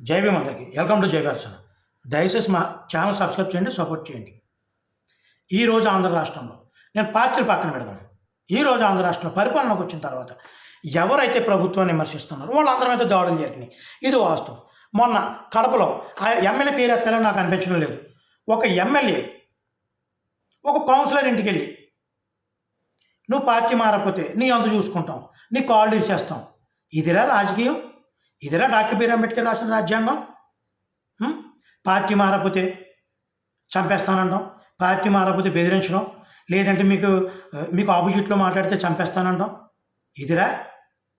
జై భీమ్ అందరికీ. Welcome to జై దర్శన్ దయచేసి మా ఛానల్ సబ్స్క్రైబ్ చేయండి సపోర్ట్ చేయండి. ఈరోజు ఆంధ్ర రాష్ట్రంలో నేను పార్టీలు పక్కన పెడదాను ఈరోజు ఆంధ్ర రాష్ట్రంలో పరిపాలనకు వచ్చిన తర్వాత ఎవరైతే ప్రభుత్వాన్ని విమర్శిస్తున్నారో వాళ్ళందరం అయితే దాడులు జరిగినాయి. ఇది వాస్తవం. మొన్న కడపలో ఆ ఎమ్మెల్యే పేరు ఎత్తాలని నాకు అనిపించడం లేదు. ఒక ఎమ్మెల్యే ఒక కౌన్సిలర్ ఇంటికి వెళ్ళి నువ్వు పార్టీ మారకపోతే నీ అందు చూసుకుంటాం నీ కాల్ చేస్తాం ఇదిరా రాజకీయం? ఇదిరా డాక్టర్ బీర్ అంబేద్కర్ రాసిన రాజ్యాంగం? పార్టీ మారకపోతే చంపేస్తానంటాం. పార్టీ మారకపోతే బెదిరించడం. లేదంటే మీకు మీకు ఆపోజిట్లో మాట్లాడితే చంపేస్తానంటాం. ఇదిరా?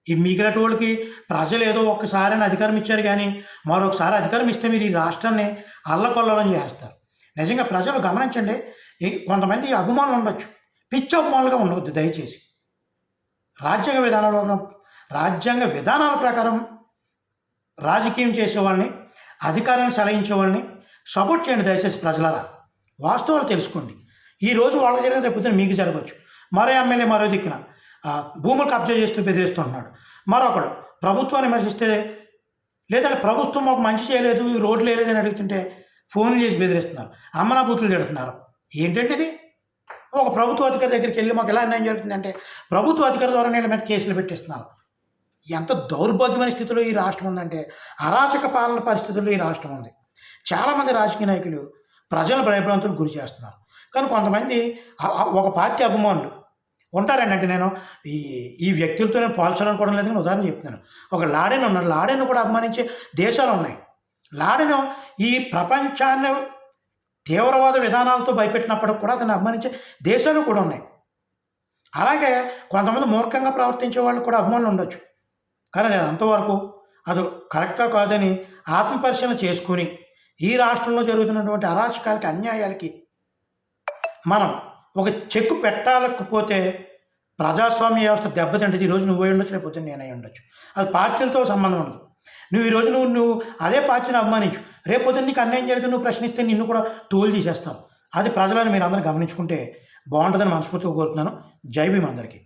ఈ మిగిలిన వాళ్ళకి ప్రజలు ఏదో ఒక్కసారి అధికారం ఇచ్చారు కానీ మరొకసారి అధికారం ఇస్తే మీరు ఈ రాష్ట్రాన్ని అల్లకొల్లం చేస్తారు. నిజంగా ప్రజలు గమనించండి ఈ కొంతమంది అభిమానులు ఉండొచ్చు. పిచ్చి అభిమానులుగా ఉండవద్దు దయచేసి. రాజ్యాంగ విధానాల రాజ్యాంగ విధానాల ప్రకారం రాజకీయం చేసేవాళ్ళని అధికారాన్ని సలహించే వాళ్ళని సపోర్ట్ చేయండి దయచేసి ప్రజలరా. వాస్తవాలు తెలుసుకోండి. ఈ రోజు వాళ్ళ జరిగిన రేపు పొద్దున్న మీకు జరగవచ్చు. మరో ఎమ్మెల్యే మరో దిక్కున భూములు కబ్జా చేస్తూ బెదిరిస్తున్నాడు మరొకడు ప్రభుత్వాన్ని విమర్శిస్తే లేదంటే ప్రభుత్వం మాకు మంచి చేయలేదు రోడ్లు వేయలేదు అని అడుగుతుంటే ఫోన్లు చేసి బెదిరిస్తున్నారు. అమ్మనా బూతులు తిడుతున్నారు. ఏంటంటే ఇది? ఒక ప్రభుత్వ అధికారి దగ్గరికి వెళ్ళి మాకు ఎలా అన్యాయం జరుగుతుందంటే ప్రభుత్వ అధికారి ద్వారా నీళ్ళ మీద కేసులు పెట్టిస్తున్నారు. ఎంత దౌర్భాగ్యమైన స్థితిలో ఈ రాష్ట్రం ఉందంటే అరాచక పాలన పరిస్థితుల్లో ఈ రాష్ట్రం ఉంది. చాలామంది రాజకీయ నాయకులు ప్రజలను భయభ్రాంతులకు గురి చేస్తున్నారు. కానీ కొంతమంది ఒక పార్టీ అభిమానులు ఉంటారండి. అంటే నేను ఈ ఈ వ్యక్తులతో నేను పోల్చాలనుకోవడం లేదు కానీ ఉదాహరణ చెప్తున్నాను. ఒక లాడెన్ ఉన్నాడు లాడెన్ కూడా అభిమానించే దేశాలు ఉన్నాయి. లాడెను ఈ ప్రపంచాన్ని తీవ్రవాద విధానాలతో భయపెట్టినప్పటికి కూడా అతను అభిమానించే దేశాలు కూడా ఉన్నాయి. అలాగే కొంతమంది మూర్ఖంగా ప్రవర్తించే వాళ్ళు కూడా అభిమానులు ఉండొచ్చు. కానీ అది అంతవరకు. అది కరెక్ట్గా కాదని ఆత్మపరిశీలన చేసుకుని ఈ రాష్ట్రంలో జరుగుతున్నటువంటి అరాచకాలకి అన్యాయాలకి మనం ఒక చెక్ పెట్టాలకపోతే ప్రజాస్వామ్య వ్యవస్థ దెబ్బతింటుంది. ఈరోజు నువ్వు ఉండొచ్చు రేపు పొద్దున్న ఉండొచ్చు. అది పార్టీలతో సంబంధం ఉండదు. నువ్వు ఈరోజు నువ్వు నువ్వు అదే పార్టీని అభిమానించు. రేపు పొద్దున్న నీకు అన్యాయం జరిగితే నువ్వు ప్రశ్నిస్తే నిన్ను కూడా తోలు తీసేస్తాను అది ప్రజలను మీరు అందరూ గమనించుకుంటే బాగుంటుందని మనస్ఫూర్తిగా కోరుతున్నాను. జై భీమ్ అందరికీ.